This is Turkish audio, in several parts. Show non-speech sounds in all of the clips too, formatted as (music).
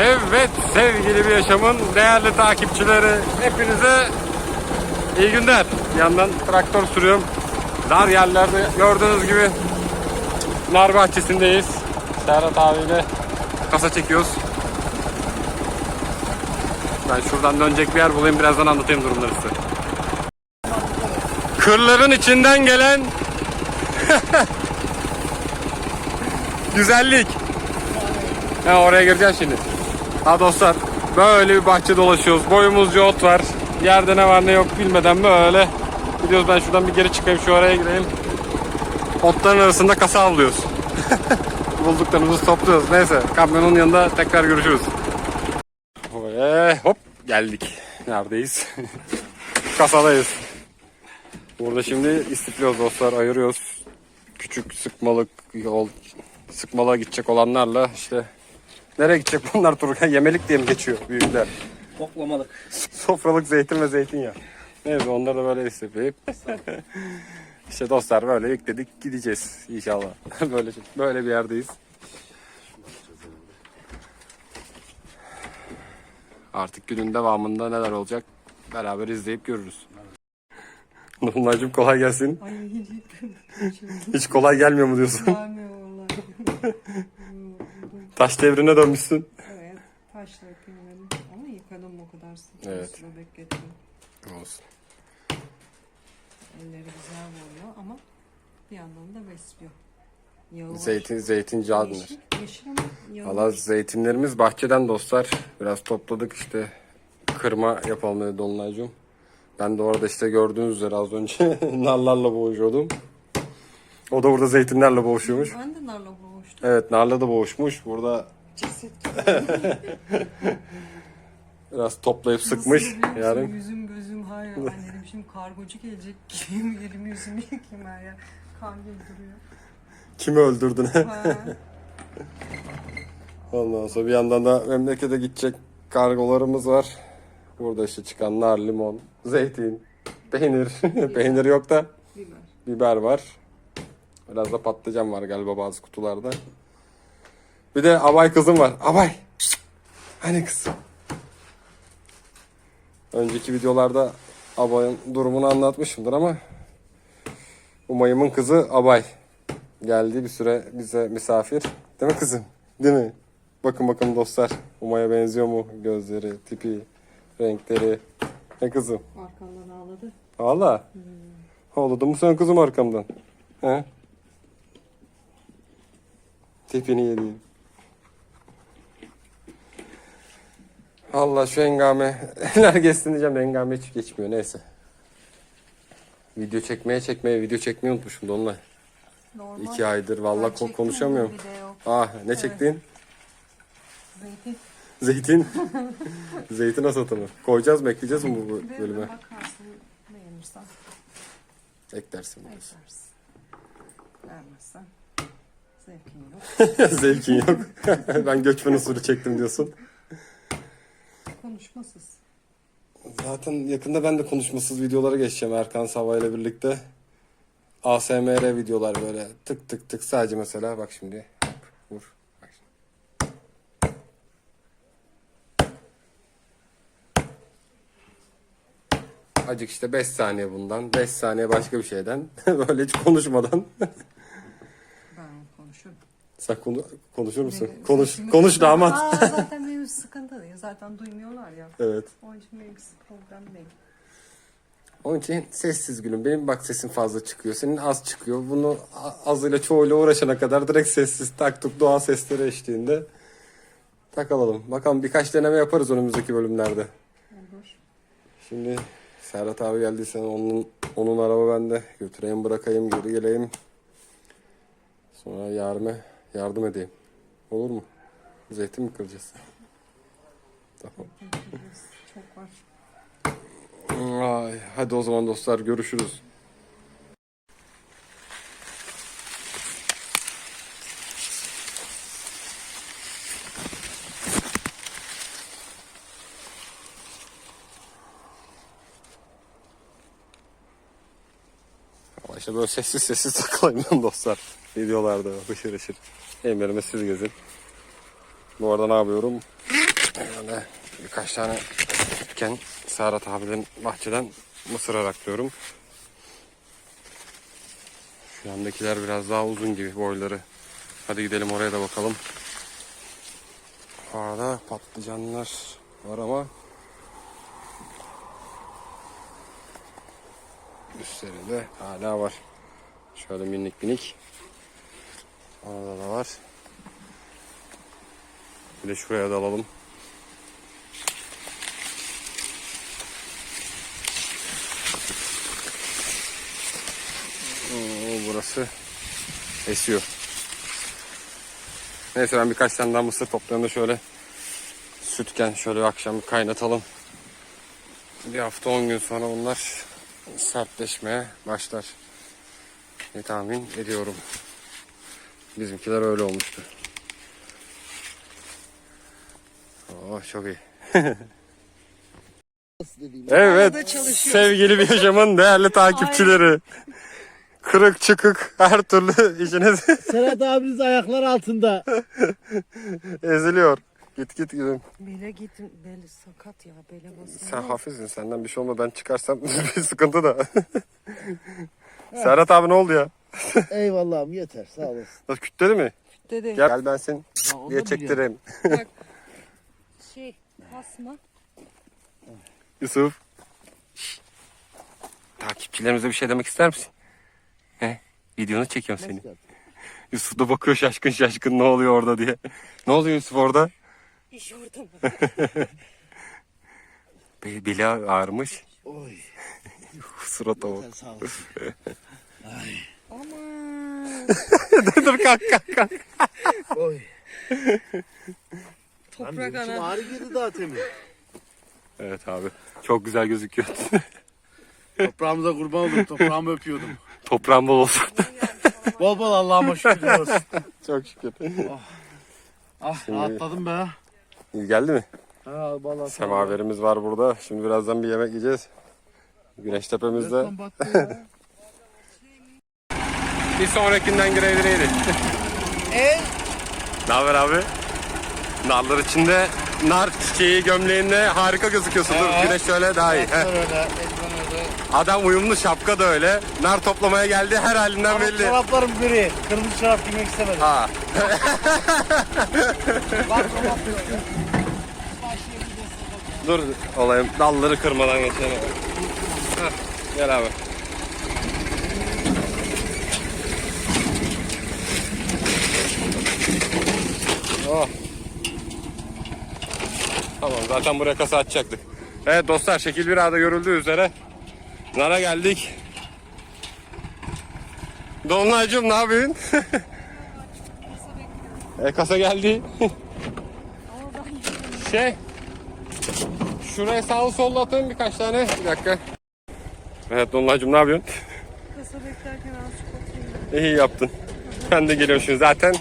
Evet sevgili bir yaşamın değerli takipçileri hepinize iyi günler. Bir yandan traktör sürüyorum. Dar yerlerde gördüğünüz gibi nar bahçesindeyiz. Serhat abiyle kasa çekiyoruz. Ben şuradan dönecek bir yer bulayım birazdan anlatayım durumları size. Kırların içinden gelen (laughs) güzellik. Ha, oraya gireceğiz şimdi. Ha dostlar böyle bir bahçe dolaşıyoruz. Boyumuzca ot var. Yerde ne var ne yok bilmeden böyle gidiyoruz. Ben şuradan bir geri çıkayım şu araya gireyim. Otların arasında kasa avlıyoruz. (laughs) Bulduklarımızı topluyoruz. Neyse kamyonun yanında tekrar görüşürüz. Ve hop geldik. Neredeyiz? (laughs) Kasadayız. Burada şimdi istifliyoruz dostlar ayırıyoruz. Küçük sıkmalık yol sıkmalığa gidecek olanlarla işte nereye gidecek bunlar Turgay? Yemelik diye mi geçiyor büyükler? Toplamalık. (laughs) Sofralık zeytin ve zeytinyağı. Neyse onları da böyle istifleyip (laughs) işte dostlar böyle yükledik gideceğiz inşallah. (laughs) böyle böyle bir yerdeyiz. Artık günün devamında neler olacak beraber izleyip görürüz. Nurulacığım kolay gelsin. Ay hiç Hiç kolay gelmiyor mu diyorsun? gelmiyor vallahi. Taş devrine dönmüşsün. evet, taşla yapayım dedim. Ama yıkadım o kadar sık. Evet. Suda beklettim. Olsun. Elleri güzel boyuyor ama bir yandan da besliyor. Yağı var. Zeytin, zeytincağı denir. Yeşil, yeşil ama yağı Valla zeytinlerimiz bahçeden dostlar. Biraz topladık işte. Kırma yapalım dedi Dolunaycığım. Ben de orada işte gördüğünüz üzere az önce (laughs) narlarla boğuşuyordum. O da burada zeytinlerle boğuşuyormuş. Ben de narla boğuştum. Evet narla da boğuşmuş. Burada Ceset (laughs) biraz toplayıp sıkmış. Nasıl? Yarın Yüzüm gözüm hayır. (laughs) Anne dedim şimdi kargocu gelecek. Gideyim elimi yüzümü yıkayayım her yer. Kan gibi duruyor. kimi öldürdün? Ha. (laughs) Ondan sonra bir yandan da memlekete gidecek kargolarımız var. Burada işte çıkan nar, limon, zeytin, peynir. peynir yok da Biber. biber var. Biraz da patlıcan var galiba bazı kutularda. Bir de abay kızım var. Abay. Hani kızım? Önceki videolarda abayın durumunu anlatmışımdır ama Umay'ımın kızı Abay. Geldi bir süre bize misafir. Değil mi kızım? Değil mi? Bakın bakın dostlar. Umay'a benziyor mu? Gözleri, tipi, renkleri. Ne kızım? Arkamdan ağladı. Valla. Ağladın mı sen kızım arkamdan? He? Tipini yediğim. Allah şu hengame. (laughs) Neler geçsin diyeceğim de hengame hiç geçmiyor neyse. Video çekmeye çekmeye video çekmeyi unutmuşum da onunla. Normal. İki aydır vallahi ko- konuşamıyorum. Ah ne çektin? Zeytin. Zeytin. (laughs) Zeytin asatı mı? Koyacağız mı ekleyeceğiz mi bu Bir bölüme? bakarsın beğenirsen Eklersin. eklersin. Beğenmezsen zevkin yok. (laughs) Zevkin yok. (laughs) ben göçmen usulü çektim diyorsun. Konuşmasız. Zaten yakında ben de konuşmasız videolara geçeceğim Erkan Sava ile birlikte. ASMR videolar böyle tık tık tık sadece mesela bak şimdi. Hop, vur. Bak şimdi. Acık işte 5 saniye bundan, 5 saniye başka bir şeyden. (laughs) böyle hiç konuşmadan. Konuşurum. Sen konu konuşur musun? Benim Konuş, sesimi- konuş damat. Aa, (laughs) zaten benim sıkıntı değil. Zaten duymuyorlar ya. evet. Onun için benim problem değil. Onun için sessiz gülüm. Benim bak sesim fazla çıkıyor. Senin az çıkıyor. Bunu azıyla çoğuyla uğraşana kadar direkt sessiz taktık doğa sesleri eşliğinde takılalım. Bakalım birkaç deneme yaparız önümüzdeki bölümlerde. Olur. Şimdi Serhat abi geldiyse onun onun araba bende. Götüreyim bırakayım geri geleyim. Sonra yarime yardım edeyim. Olur mu? Zeytin mi kıracağız? (laughs) Tamam. Çok var. Ay, hadi o zaman dostlar görüşürüz. Ama işte böyle sessiz sessiz takılayım dostlar. Videolarda hışır hışır. Emirime siz gezin. Bu arada ne yapıyorum? Böyle birkaç tane küçükken Serhat abilerin bahçeden mısır araklıyorum. Şu yandakiler biraz daha uzun gibi boyları. Hadi gidelim oraya da bakalım. Bu arada patlıcanlar var ama üstlerinde hala var. Şöyle minik minik. Orada da var. Bir de şuraya da alalım. Oo, burası esiyor. Neyse ben birkaç tane daha mısır toplayayım da şöyle sütken şöyle akşam bir kaynatalım. Bir hafta 10 gün sonra onlar sertleşmeye başlar. Ne tahmin ediyorum. Bizimkiler öyle olmuştu. Oh çok iyi. (laughs) evet sevgili bir yaşamın değerli takipçileri. Kırık çıkık her türlü işiniz (laughs) Serhat abiniz ayaklar altında. eziliyor. Git git gidin. Bele gittim. Bel sakat ya. Bele basıyor. Sen hafifsin senden bir şey olma ben çıkarsam (laughs) bir sıkıntı da. Serhat abi ne oldu ya? (laughs) Eyvallahım yeter sağ olasın. Nasıl kütledi mi? Dede. Gel, gel ben seni Ha, onu diye da biliyorum. çektireyim. Şey kasma. Yusuf. Takipçilerimize bir şey demek ister misin? He? Videonu çekiyorum seni. Yusuf da bakıyor şaşkın şaşkın ne oluyor orada diye. (laughs) Ne oluyor Yusuf orada? İş orada mı? (laughs) Be- Beli ağrımış. Oy bak. yeter sağ olasın. Aman. (laughs) dur kalk kalk kalk. Oy. Toprak içim ana. ağrı girdi daha temin. Evet abi. Çok güzel gözüküyor. Toprağımıza kurban oldum. Toprağımı öpüyordum. Toprağın bol olsun. Bol bol Allah'ıma şükürler olsun. Çok şükür. Ah Şimdi- rahatladım be. İyi geldi mi? Ha vallahi Semaverimiz var burada. Şimdi birazdan bir yemek yiyeceğiz. Güneş tepemizde. Resmen battı ya. Bir sonrakinden greydireydi. (laughs) Ey. Ne haber abi? Narlar içinde nar çiçeği gömleğinde harika gözüküyorsun. Dur Evet. güneş şöyle daha iyi. Heh. (laughs) Öyle. Öyle. Adam uyumlu şapka da öyle. Nar toplamaya geldi her halinden Ama belli. çoraplarım gri. Kırmızı çorap giymek istemedim. Ha. (laughs) Bak çorap yok. Dur olayım dalları kırmadan geçelim. Heh, gel abi. Oh. Tamam zaten buraya kasa açacaktık. Evet dostlar şekil bir ağda görüldüğü üzere Nara geldik. Dolunaycığım ne yapıyorsun? (laughs) e, kasa geldi. (laughs) şey Şuraya sağlı sollu atayım birkaç tane. Bir dakika. Evet Dolunaycığım ne yapıyorsun? Kasa beklerken azıcık oturayım. İyi yaptın. Ben de geliyorum şimdi. Zaten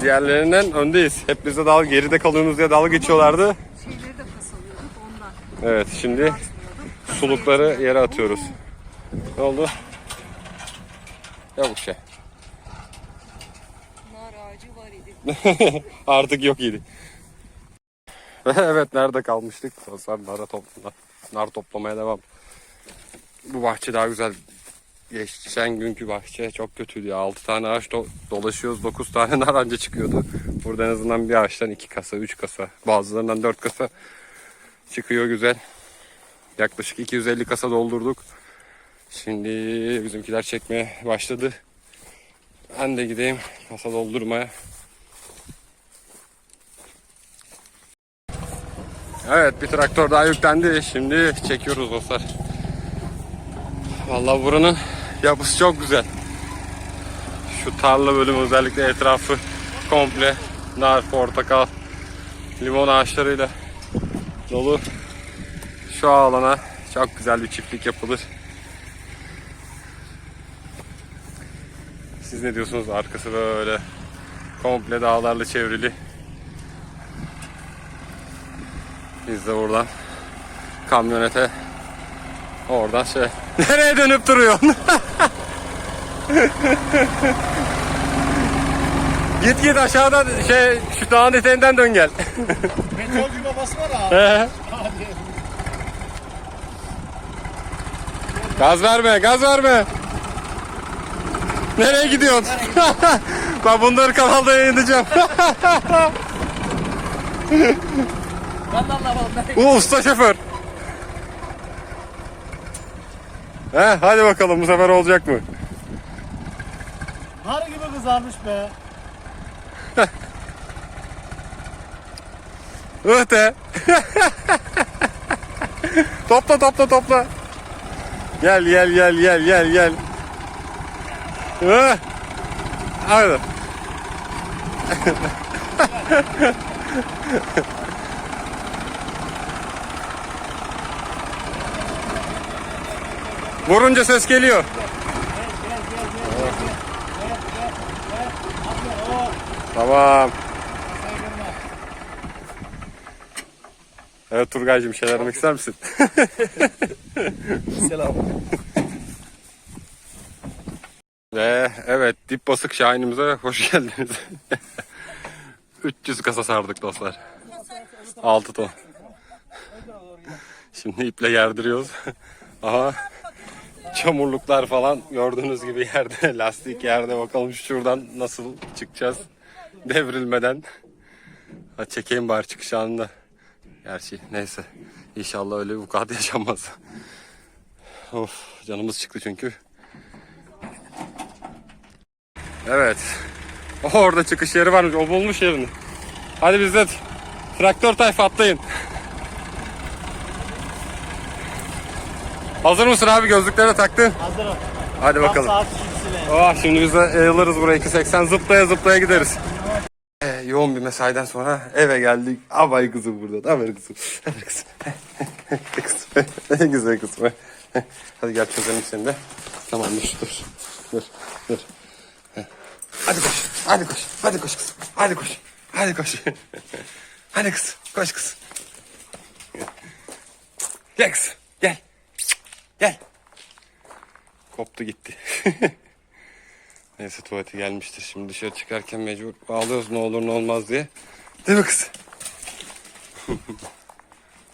diğerlerinden öndeyiz. Hep bize dal geride kalıyorsunuz diye dalga geçiyorlardı. Şeyleri de ondan. Evet şimdi sulukları yere atıyoruz. Ne oldu? Bir şey. Nar ağacı var idi. (laughs) Artık yok idi. (laughs) evet nerede kalmıştık? Dostlar nara topla, nar toplamaya devam. Bu bahçe daha güzel. Geçen günkü bahçe çok kötüydü ya. 6 tane ağaç do- dolaşıyoruz. 9 tane (laughs) nar anca çıkıyordu. Burada en azından bir ağaçtan 2 kasa, 3 kasa. Bazılarından 4 kasa çıkıyor güzel. Yaklaşık 250 kasa doldurduk. Şimdi bizimkiler çekmeye başladı. Ben de gideyim kasa doldurmaya. Evet bir traktör daha yüklendi. Şimdi çekiyoruz dostlar. Vallahi buranın yapısı çok güzel. Şu tarla bölümü özellikle etrafı komple nar, portakal, limon ağaçlarıyla dolu. Şu alana çok güzel bir çiftlik yapılır. Siz ne diyorsunuz? Arkası böyle komple dağlarla çevrili. Biz de buradan kamyonete oradan şey (laughs) nereye dönüp duruyorsun? (laughs) git git aşağıdan şey şu dağın eteğinden dön gel. Meteorcu babası var ha. He. Gaz verme, gaz verme. Nereye gidiyorsun? ben (laughs) bunları kanalda yayınlayacağım. Bu usta şoför. He, hadi bakalım bu sefer olacak mı? Nar gibi kızarmış be. (laughs) Öte. (laughs) topla topla topla. Gel gel gel gel gel gel. Hı. (laughs) Vurunca ses geliyor. Tamam. Evet Turgay'cığım şeyler demek ister misin? (laughs) Selam. Ve evet dip basık şahinimize hoş geldiniz. (laughs) 300 kasa sardık dostlar. 6 ton. Şimdi iple gerdiriyoruz. (laughs) Aha çamurluklar falan gördüğünüz gibi yerde (laughs) lastik yerde bakalım şuradan nasıl çıkacağız devrilmeden. Ha, çekeyim bari çıkış anında. Gerçi neyse inşallah öyle bir vukuat (laughs) yaşanmaz. Of canımız çıktı çünkü. Evet. (laughs) Orada çıkış yeri varmış. O bulmuş yerini. Hadi biz traktör tayfa atlayın. Hazır mısın abi? Gözlükleri de taktın. Hazırım. Hadi bakalım. Saat. Oh, şimdi biz de yayılırız buraya 2.80 zıplaya zıplaya gideriz. Ee, yoğun bir mesaiden sonra eve geldik. Abay kızım burada. Haber kızım. Haber kızım. kızım. Ne güzel kızım. Hadi gel çözelim seni de. Tamam dur dur. Dur dur. Hadi koş. Hadi koş. Hadi koş kızım. Hadi koş. Hadi koş. Hadi kız. Koş kız. Gel kız. Gel. Koptu gitti. (laughs) Neyse tuvalete gelmiştir. Şimdi dışarı çıkarken mecbur ağlıyoruz ne olur ne olmaz diye. Değil mi kız? (laughs)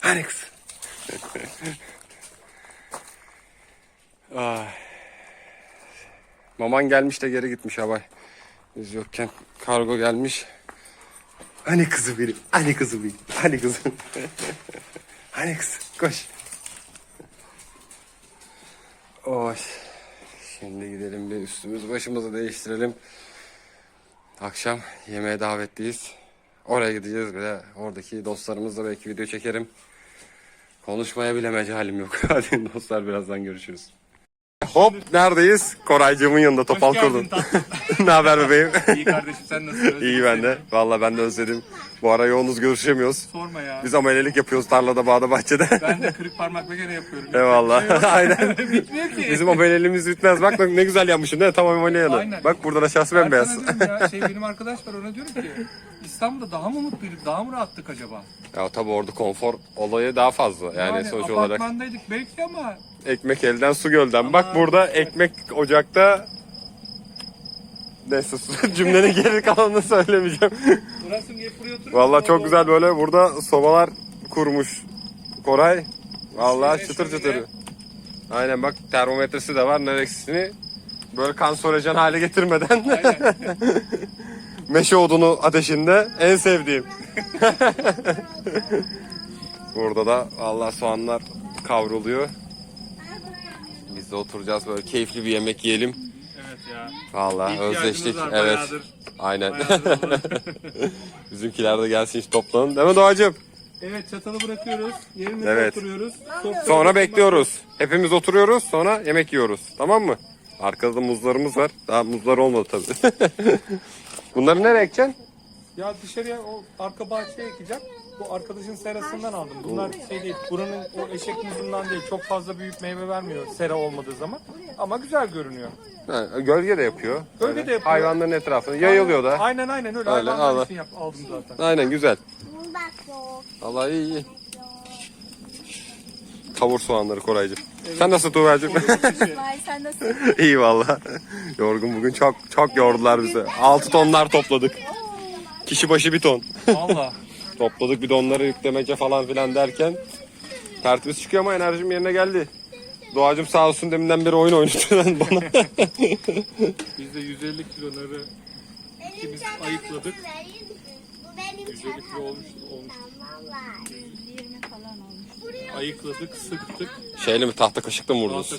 hani kız? Ay. Maman gelmiş de geri gitmiş abay. Biz yokken kargo gelmiş. Hani kızı benim? Hani kızı benim? Hani kızım? hani kız? Koş. Oy. Şimdi gidelim bir üstümüzü başımızı değiştirelim. Akşam yemeğe davetliyiz. Oraya gideceğiz bir de oradaki dostlarımızla belki video çekerim. Konuşmaya bile mecalim yok. (laughs) Hadi dostlar birazdan görüşürüz. Hop neredeyiz? Koraycığımın yanında topal kurdum. (laughs) ne haber bebeğim? (laughs) İyi kardeşim sen nasılsın? İyi ben de. Valla ben de özledim. Bu ara yoğunuz görüşemiyoruz. Sorma ya. Biz amelelik yapıyoruz tarlada, bağda, bahçede. Ben de kırık parmak mekene yapıyorum. Eyvallah. (laughs) Aynen. Bitmiyor ki. Bizim ameleliğimiz bitmez. Bak ne güzel yapmışsın değil mi? Tam ameliyalı. Aynen. Bak buradan aşağısı bembeyaz. Ya, şey benim arkadaş var ona diyorum ki İstanbul'da daha mı mutluyduk, daha mı rahattık acaba? Ya tabii orada konfor olayı daha fazla. Yani, sonuç olarak apartmandaydık belki ama ekmek elden su gölden. Bak burada ekmek ocakta Neyse (laughs) cümlenin geri kalanını söylemeyeceğim. burası hep buraya oturuyor. Vallahi çok güzel böyle burada sobalar kurmuş Koray. Vallahi Şöyle, çıtır şöyle. çıtır. Aynen bak termometresi de var. Neresini böyle kanserojen hale getirmeden Aynen. (laughs) meşe odunu ateşinde en sevdiğim. Burada da vallahi soğanlar kavruluyor. Biz de oturacağız böyle keyifli bir yemek yiyelim. evet ya. Vallahi İhtiyacımız özleştik. var, evet. bayağıdır. Aynen. Bayağıdır. (laughs) Bizimkiler de gelsin işte toplanın. Değil mi Doğacığım? evet çatalı bırakıyoruz. Yerimize Evet. oturuyoruz. Sofraya Sonra bekliyoruz. Hepimiz oturuyoruz sonra yemek yiyoruz. Tamam mı? Arkada da muzlarımız var. Daha muzlar olmadı tabii. (laughs) Bunları nereye ekeceksin? Ya dışarıya o arka bahçeye ekeceğim. Bu arkadaşın serasından aldım. Bunlar şey değil, buranın o eşek muzundan değil. Çok fazla büyük meyve vermiyor sera olmadığı zaman. Ama güzel görünüyor. Ha, gölge de yapıyor. Gölge Böyle de yapıyor. Hayvanların etrafını yayılıyor da. Aynen aynen öyle. Öyle, Hayvanlar Allah. için yap, aldım zaten. Aynen güzel. Allah iyi iyi. Kavur soğanları Koraycığım. Sen nasıl Tuğber'cim? (laughs) Vay sen nasılsın? iyi valla. Yorgun bugün çok çok yordular bizi. 6 tonlar topladık. Kişi başı bir ton. Valla. (laughs) Topladık bir de onları yüklemece falan filan derken tertemiz çıkıyor ama enerjim yerine geldi. Doğacım sağ olsun deminden beri oyun oynatıyor (laughs) bana. Biz de 150 kilo narı ikimiz ayıkladık. Bu benim 150 kilo olmuş, olmuş. Ayıkladık, sıktık. Şeyle mi tahta kaşıkla mı vurdunuz? (laughs)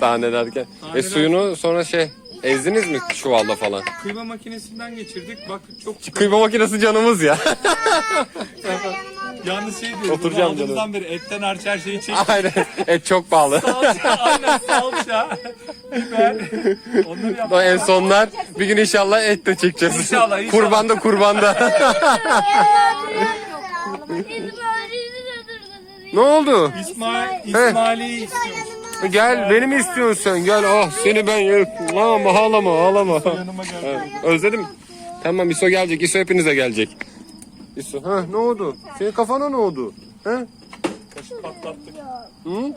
Tanelerken. E suyunu sonra şey ezdiniz mi çuvalla falan? Kıyma makinesinden geçirdik. Bak çok Kıyma makinesi canımız ya. (laughs) Yalnız şey diyor. Oturacağım bunu aldığımızdan beri etten hariç her şeyi çek. Aynen. Et çok pahalı. salça, aynen salça, biber. Onları yaptık. En sonlar bir gün inşallah et de çekeceğiz. İnşallah, inşallah. Kurbanda kurbanda. (laughs) ne oldu? İsmail, İsmail'i istiyormuş. Gel beni mi istiyorsun sen? Gel ah seni ben yerim. Ağlama ağlama ağlama. Yanıma geldi. Özledim. Tamam İso gelecek. İso hepinize gelecek. İso. Ha ne oldu? Senin kafana ne oldu? Ha? Kaşık patlattık. Hı?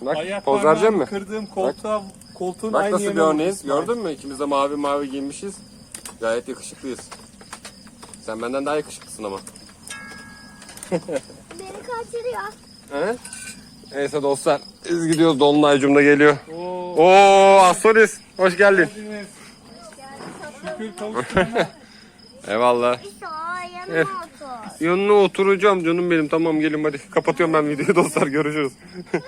Bak poz vereceğim mi? kırdığım koltuğa, koltuğun Bak aynı nasıl bir yerine örneğiz. Gördün mü? İkimiz de mavi mavi giymişiz. Gayet yakışıklıyız. Sen benden daha yakışıklısın ama. Beni kaçırıyor. He? Neyse dostlar. Biz gidiyoruz. Dolunaycım da geliyor. Oo, Oo Asolis. Hoş geldin. geldiniz. Şükür. (laughs) Eyvallah. Otur. Yanına oturacağım canım benim. Tamam gelin hadi. Kapatıyorum ben videoyu dostlar. Görüşürüz. (laughs)